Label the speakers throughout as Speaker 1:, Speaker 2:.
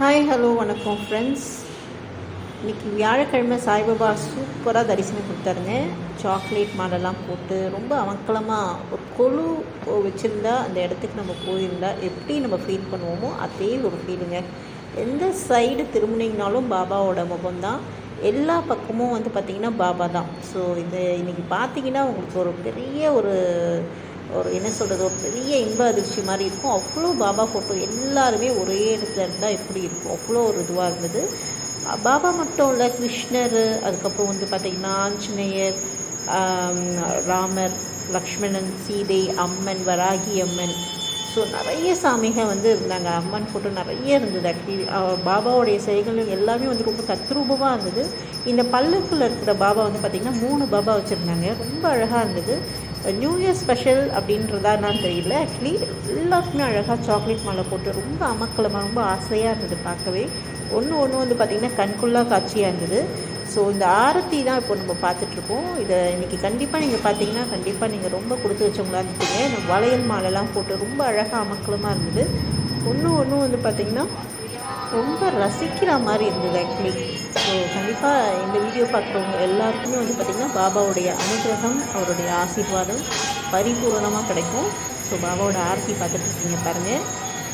Speaker 1: Hi hello வணக்கம் friends இன்னைக்கு வியாழக்கிழமை சாய்பாபா சூப்பராக தரிசனம் கொடுத்தாருங்க. சாக்லேட் மாலெல்லாம் போட்டு ரொம்ப அமக்கலமாக ஒரு கொழு வச்சுருந்தா அந்த இடத்துக்கு நம்ம போயிருந்தா எப்படி நம்ம ஃபீல் பண்ணுவோமோ அதே ஒரு ஃபீலுங்க எந்த சைடு திரும்பினீங்கனாலும் பாபாவோட முகம்தான். எல்லா பக்கமும் வந்து பார்த்திங்கன்னா பாபா தான். ஸோ இது இன்றைக்கி பார்த்தீங்கன்னா உங்களுக்கு ஒரு பெரிய ஒரு ஒரு என்ன சொல்கிறது ஒரு பெரிய இன்ப அதிர்ச்சி மாதிரி இருக்கும். அவ்வளோ பாபா ஃபோட்டோ எல்லாருமே ஒரே இடத்துல இருந்தால் எப்படி இருக்கும்? அவ்வளோ ஒரு இதுவாக இருந்தது. பாபா மட்டும் இல்லை கிருஷ்ணர் அதுக்கப்புறம் வந்து பார்த்திங்கன்னா ஆஞ்சநேயர் ராமர் லக்ஷ்மணன் சீதை அம்மன் வராகி அம்மன். ஸோ நிறைய சாமிகள் வந்து இருந்தாங்க. அம்மன் ஃபோட்டோ நிறைய இருந்தது. ஆக்சுவலி பாபாவுடைய செயல்களும் எல்லாமே வந்து ரொம்ப தத்ரூபமாக இருந்தது. இந்த பல்லுக்குள்ளே இருக்கிற பாபா வந்து பார்த்திங்கன்னா மூணு பாபா வச்சுருந்தாங்க. ரொம்ப அழகாக இருந்தது. நியூ இயர் ஸ்பெஷல் அப்படின்றதா என்னன்னு தெரியல. ஆக்சுவலி எல்லாருக்குமே அழகாக சாக்லேட் மாலை போட்டு ரொம்ப அமக்கலமாக ரொம்ப ஆசையாக இருந்தது பார்க்கவே. ஒன்று ஒன்று வந்து பார்த்திங்கன்னா கண்குள்ளா காட்சியாக இருந்தது. ஸோ இந்த ஆரத்தி தான் இப்போ நம்ம பார்த்துட்ருக்கோம் இதை இன்றைக்கி கண்டிப்பாக நீங்கள் பார்த்தீங்கன்னா கண்டிப்பாக நீங்கள் ரொம்ப கொடுத்து வச்சவங்களா இருந்துட்டீங்க இந்த வளையல் மாலைலாம் போட்டு ரொம்ப அழகாக அமக்கலமாக இருந்தது. ஒன்று ஒன்று வந்து பார்த்திங்கன்னா ரொம்ப ரசிக்கிற மாதிரி இருந்தது ஆக்சுவலி ஸோ கண்டிப்பாக இந்த வீடியோ பார்க்குறவங்க எல்லாருக்குமே வந்து பார்த்திங்கன்னா பாபாவுடைய அனுகிரகம் அவருடைய ஆசீர்வாதம் பரிபூரணமாக கிடைக்கும். ஸோ பாபாவோட ஆர்த்தி பார்த்துட்டு இருக்கீங்க பாருங்கள்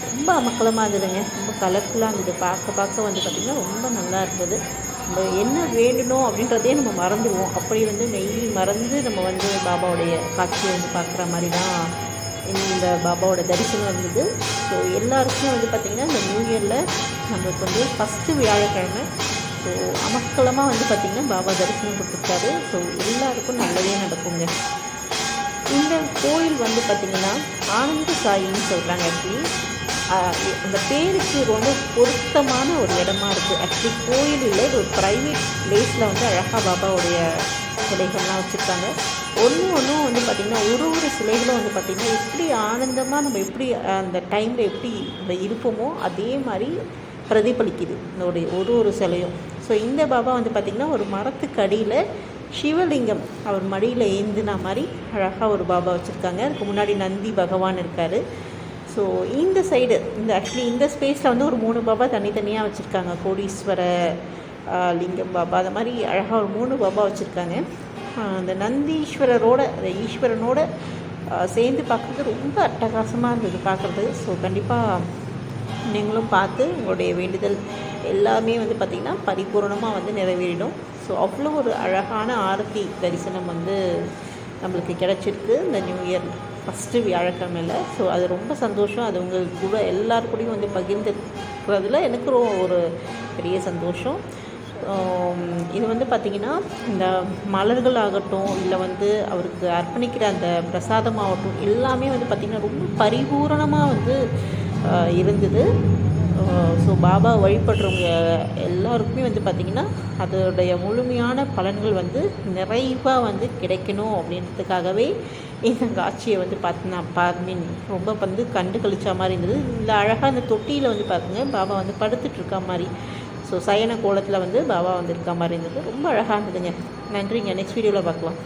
Speaker 1: ரொம்ப அமக்கலமாக இருந்ததுங்க. ரொம்ப கலர்ஃபுல்லாக இருந்தது. பார்க்க பார்க்க வந்து பார்த்திங்கன்னா ரொம்ப நல்லா இருந்தது. நம்ம என்ன வேண்டணும் அப்படின்றதே நம்ம மறந்துடுவோம். அப்படி வந்து மெய் மறந்து நம்ம வந்து பாபாவுடைய காட்சியை வந்து பார்க்குற மாதிரி தான் இந்த பாபாவோட தரிசனம் இருந்தது. ஸோ எல்லாருக்கும் வந்து பார்த்திங்கன்னா இந்த நியூ இயரில் நம்மளுக்கு வந்து ஃபஸ்ட்டு வியாழக்கிழமை. ஸோ அமக்கலமாக வந்து பார்த்திங்கன்னா பாபா தரிசனம் கொடுத்துருக்காரு. ஸோ எல்லாருக்கும் நல்லதே நடக்குங்க. இந்த கோயில் வந்து பார்த்திங்கன்னா ஆனந்த சாயின்னு சொல்கிறாங்க ஆக்சுவலி அந்த பேருக்கு ரொம்ப பொருத்தமான ஒரு இடமா இருக்குது ஆக்சுவலி கோயில் இல்லை இது ஒரு ப்ரைவேட் பிளேஸில் வந்து அழகா பாபாவுடைய சிலைகள்லாம் வச்சுருக்காங்க. ஒன்று ஒன்றும் வந்து பார்த்திங்கன்னா ஒரு ஒரு சிலைகளும் வந்து பார்த்திங்கன்னா எப்படி ஆனந்தமாக நம்ம எப்படி அந்த டைமில் எப்படி நம்ம இருப்போமோ அதே மாதிரி பிரதிபலிக்குது. இதோடைய ஒரு ஒரு சிலையும். ஸோ இந்த பாபா வந்து பார்த்திங்கன்னா ஒரு மரத்துக்கு அடியில் சிவலிங்கம் அவர் மடியில் ஏந்துனா மாதிரி அழகாக ஒரு பாபா வச்சுருக்காங்க. அதுக்கு முன்னாடி நந்தி பகவான் இருக்கார். ஸோ இந்த சைடு இந்த ஆக்சுவலி இந்த ஸ்பேஸில் வந்து ஒரு மூணு பாபா தனித்தனியாக வச்சுருக்காங்க. கோடீஸ்வர லிங்கம் பாபா அது மாதிரி அழகாக ஒரு மூணு பாபா வச்சுருக்காங்க. அந்த நந்தீஸ்வரரோட அந்த ஈஸ்வரனோட சேர்ந்து பார்க்குறது ரொம்ப அட்டகாசமாக இருந்தது பார்க்குறது. ஸோ கண்டிப்பாக நீங்களும் பார்த்து உங்களுடைய வேண்டுதல் எல்லாமே வந்து பார்த்திங்கன்னா பரிபூரணமாக வந்து நிறைவேறிடும். ஸோ அவ்வளோ ஒரு அழகான ஆரத்தி தரிசனம் வந்து நம்மளுக்கு கிடச்சிருக்கு. இந்த நியூ இயர் ஃபஸ்ட்டு வியாழக்கிழமையில். ஸோ அது ரொம்ப சந்தோஷம். அது உங்களுக்கு கூட எல்லார் கூடயும் வந்து பகிர்ந்துக்கிறதுல எனக்கு ரொம்ப ஒரு பெரிய சந்தோஷம். இது வந்து பார்த்திங்கன்னா இந்த மலர்கள் ஆகட்டும் இல்லை வந்து அவருக்கு அர்ப்பணிக்கிற அந்த பிரசாதமாகட்டும் எல்லாமே வந்து பார்த்திங்கன்னா ரொம்ப பரிபூரணமாக வந்து இருந்தது. ஸோ பாபா வழிபடுறவங்க எல்லாருக்குமே வந்து பார்த்திங்கன்னா அதோடைய முழுமையான பலன்கள் வந்து நிறைவாக வந்து கிடைக்கணும் அப்படின்றதுக்காகவே இந்த காட்சியை வந்து பார்த்து நான் பா மீன் ரொம்ப வந்து கண்டு கழிச்ச மாதிரி இருந்தது. இந்த அழகாக அந்த தொட்டியில் வந்து பார்த்துங்க பாபா வந்து படுத்துட்டு இருக்க மாதிரி. ஸோ சயன கோலத்தில் வந்து பாபா வந்திருக்க மாதிரி இருந்தது. ரொம்ப அழகாக இருந்ததுங்க. நன்றிங்க. நெக்ஸ்ட் வீடியோவில் பார்க்கலாம்.